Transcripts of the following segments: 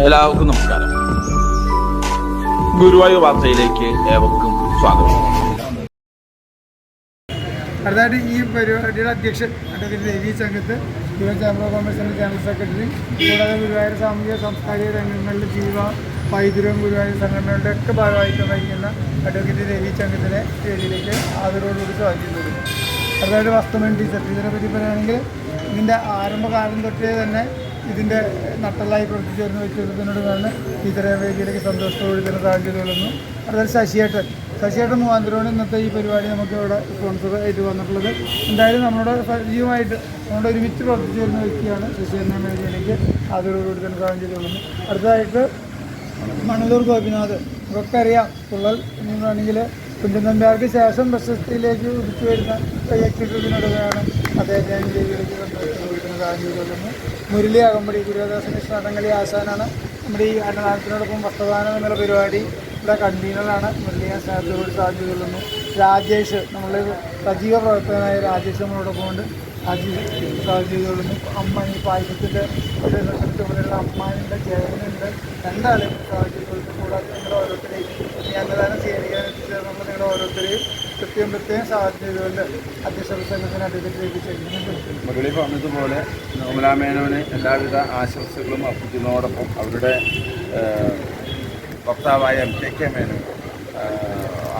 എല്ലാവർക്കും നമസ്കാരം. ഗുരുവായൂർ വാർത്തയിലേക്ക് ഏവർക്കും സ്വാഗതം. അടുത്തായിട്ട് ഈ പരിപാടിയുടെ അധ്യക്ഷൻ അഡ്വക്കേറ്റ് ദേവി സംഘത്ത് യുവ ചാമ്പർ കോമേഴ്സിന്റെ ജനറൽ സെക്രട്ടറി കൂടാതെ ഗുരുവായൂർ സാമൂഹിക സാംസ്കാരിക രംഗങ്ങളിൽ ജീവ പൈതൃകം ഗുരുവായൂർ സംഘടനകളുടെ ഒക്കെ ഭാഗമായിട്ട് വഹിക്കുന്ന അഡ്വക്കേറ്റ് രവി ചങ്കത്തിനെ വേദിയിലേക്ക് ആദരവോടുകൂടി സ്വാഗതം. അതായത് വസ്തുമൻ ടീച്ചർ ടീച്ചറെ പറ്റി പറയുകയാണെങ്കിൽ ഇതിന്റെ ആരംഭകാലം തൊട്ടേ തന്നെ ഇതിന്റെ നട്ടലായി പ്രവർത്തിച്ചു വരുന്ന വ്യക്തിത്വത്തിനോട് തന്നെ ടീച്ചറെ വേദിയിലേക്ക് സന്തോഷത്തോടെ തന്നെ സാഹചര്യം കൊള്ളുന്നു അടുത്തത് ശശിയേട്ടൻ. ശശിയേട്ടൻ മുഖാന്തരമാണ് ഇന്നത്തെ ഈ പരിപാടി നമുക്ക് ഇവിടെ സ്പോൺസർ ആയിട്ട് വന്നിട്ടുള്ളത്. എന്തായാലും നമ്മുടെ സജീവമായിട്ട് നമ്മുടെ ഒരുമിച്ച് പ്രവർത്തിച്ചു വരുന്ന വ്യക്തിയാണ് ശശിയേട്ടൻ വേദിയിലേക്ക് ആദരവോടുകൂടി തന്നെ സാഹചര്യം കൊള്ളുന്നു അടുത്തതായിട്ട് മണലൂർ ഗോപിനാഥ്. ഇതൊക്കെ അറിയാം. തുള്ളൽ എന്നാണെങ്കിൽ കുഞ്ചൻ നമ്പ്യാർക്ക് ശേഷം പ്രശസ്തിയിലേക്ക് ഉദിച്ചു വരുന്ന വ്യക്തിത്വത്തിനോടുകയാണ് അദ്ദേഹത്തെ ജീവിതത്തിലേക്ക് സാഹചര്യം മുരളി അകമ്പടി ഗുരുദാസ കൃഷ്ണ അടങ്ങളി ആശാനാണ്. നമ്മുടെ ഈ അന്നദാനത്തിനോടൊപ്പം വസ്ത്രദാനം എന്നുള്ള പരിപാടി ഇവിടെ കൺവീനറാണ്. മുരളി സ്നേഹത്തോട് സാധ്യത കൊള്ളുന്നു. രാജേഷ് നമ്മൾ സജീവ പ്രവർത്തകനായ രാജേഷ് നമ്മളോടൊപ്പം ഉണ്ട്. രാജേഷ് സാധ്യത കൊള്ളുന്നു. അമ്മ ഈ പായസത്തിന്റെ ഒരു മുന്നിലുള്ള അമ്മാനുണ്ട് ജയനുണ്ട് സാധ്യത കൊള്ളുന്നു. കൂടാതെ നിങ്ങളുടെ ഓരോരുത്തരെയും ഈ അന്നദാനം സ്വീകരിക്കാൻ നിങ്ങളുടെ ഓരോരുത്തരെയും പ്രത്യേകം സാധ്യതയുണ്ട് അധ്യക്ഷ പ്രസംഗത്തിന് അഡ്വക്കേറ്റ് ചെയ്യുന്നുണ്ട്. മുരളി പറഞ്ഞതുപോലെ നോമലാമേനോന് എല്ലാവിധ ആശംസകളും അർപ്പിക്കുന്നതോടൊപ്പം അവരുടെ വക്താവായ എം കെ കെ മേനോൻ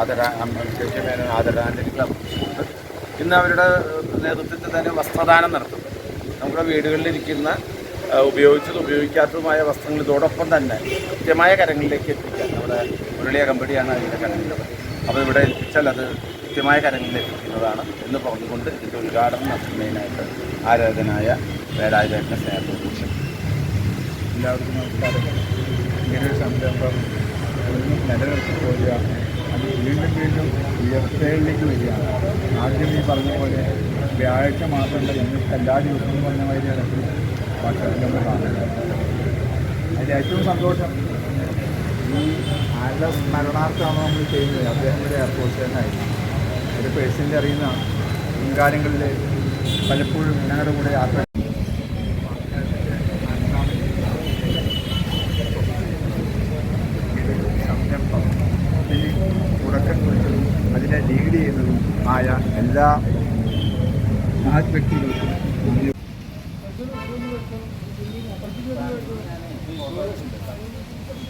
ആദരാ എം കെ കെ മേനോൻ ആദരാഞ്ജലികൾ അർപ്പിച്ചുകൊണ്ട് ഇന്ന് അവരുടെ നേതൃത്വത്തിൽ തന്നെ വസ്ത്രദാനം നടത്തും. നമ്മുടെ വീടുകളിലിരിക്കുന്ന ഉപയോഗിച്ചതും ഉപയോഗിക്കാത്തതുമായ വസ്ത്രങ്ങൾ ഇതോടൊപ്പം തന്നെ കൃത്യമായ കരങ്ങളിലേക്ക് എത്തിക്കാൻ നമ്മുടെ മുരളിയ കമ്പടിയാണ് അതിന്റെ കരങ്ങൾ അപ്പോൾ ഇവിടെ എത്തിച്ചാൽ അത് കൃത്യമായ കരങ്ങളിൽ എത്തിക്കുന്നതാണ് എന്ന് പറഞ്ഞുകൊണ്ട് ഇതിന്റെ ഉദ്ഘാടനം നടത്തുന്നതിനായിട്ട് ആരാധനായ വേലായുധേട്ട സ്നേഹത്തോട് കുറിച്ച് എല്ലാവർക്കും ഇങ്ങനൊരു സംരംഭം നിലനിർത്തി പോവുക അത് വീണ്ടും വീണ്ടും ഉയർച്ചയിലേക്ക് വരികയാണ് ആദ്യം ഈ പറഞ്ഞ പോലെ വ്യാഴാഴ്ച മാത്രമല്ല ഞങ്ങൾക്ക് എല്ലാ ദിവസവും പറഞ്ഞ മാതിരി നടക്കും ഭക്ഷണം നമ്മൾ കാണുന്നത് അതിൽ ഏറ്റവും സന്തോഷം ഈ ആരുടെ സ്മരണാർത്ഥമാണ് നമ്മൾ ചെയ്യുന്നത്? അദ്ദേഹം ഒരു എയർപോർട്ടുകാരനായിരുന്നു ഒരു പേഴ്സണലി അറിയുന്ന മുൻകാലങ്ങളിൽ പലപ്പോഴും ഞങ്ങളുടെ കൂടെ യാത്ര അതിനെ ലീഡ് ആയ എല്ലാ മഹത്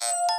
you